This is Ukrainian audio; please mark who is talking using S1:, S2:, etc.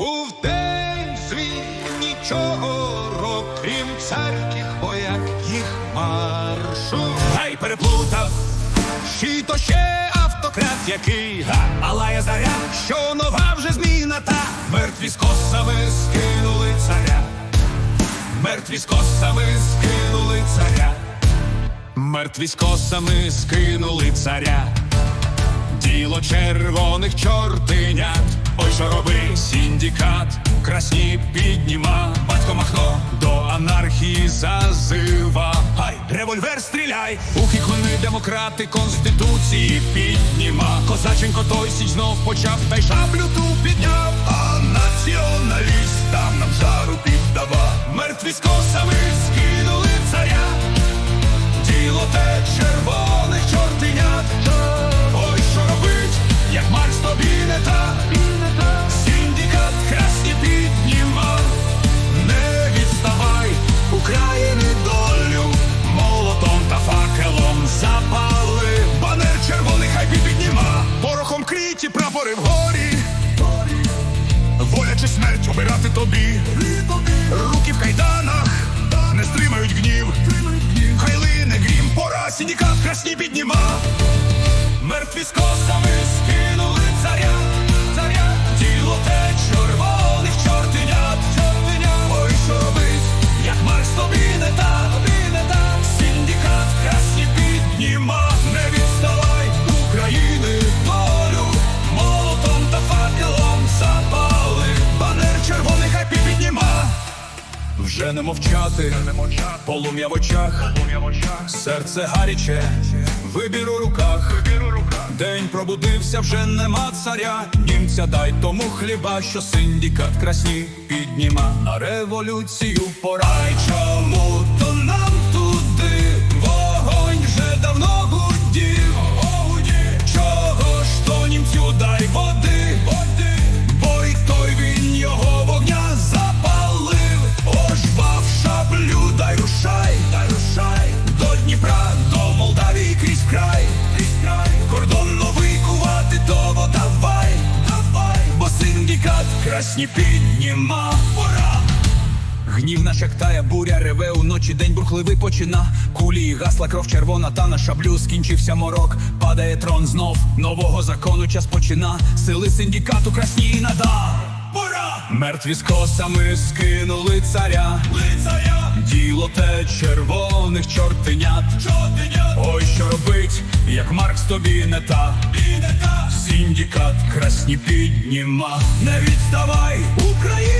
S1: Був день свій нічого, крім царських вояк їх маршу.
S2: Гай переплутав,
S1: Чи то ще автократ який,
S2: га, алая заря,
S1: що нова вже зміна та
S2: мертві з косами скинули царя, мертві з косами скинули царя,
S1: мертві з косами скинули царя.
S2: діло червоних чортенят. Ой, що роби, сіндікат, красні підніма, батько махно до анархії зазива. Гай, револьвер стріляй, ухи кони демократи конституції підніма. Козаченко той січ знов почав, та й шаблю ту підняв. А націоналістам нам жару піддава. Мертві з косами скинули царя. Діло те червоних чортенят. Прапори горі, чи смерть обирати тобі. Руки в кайданах не стримають гнів. Хай лине грім, пора сініка, красні підніма. Мертві з косами Вже не мовчати, полум'я в очах, серце гаряче, вибір у руках. День пробудився, вже нема царя. Німця дай тому хліба, що синдикат красні підніма на революцію пора. Ай чому то красні підніма, пора. Гнів наш як тая буря реве уночі, день бурхливий почина. Кулі і гасла кров червона, та на шаблю скінчився морок. Падає трон знов, нового закону час почина. Сили синдикату красні нада. Пора! Мертві з косами скинули царя. Лицаря! Діло те червоних чортенят. Чортенят! Ой, що робить, як Маркс тобі не та. Підніма. Не відставай України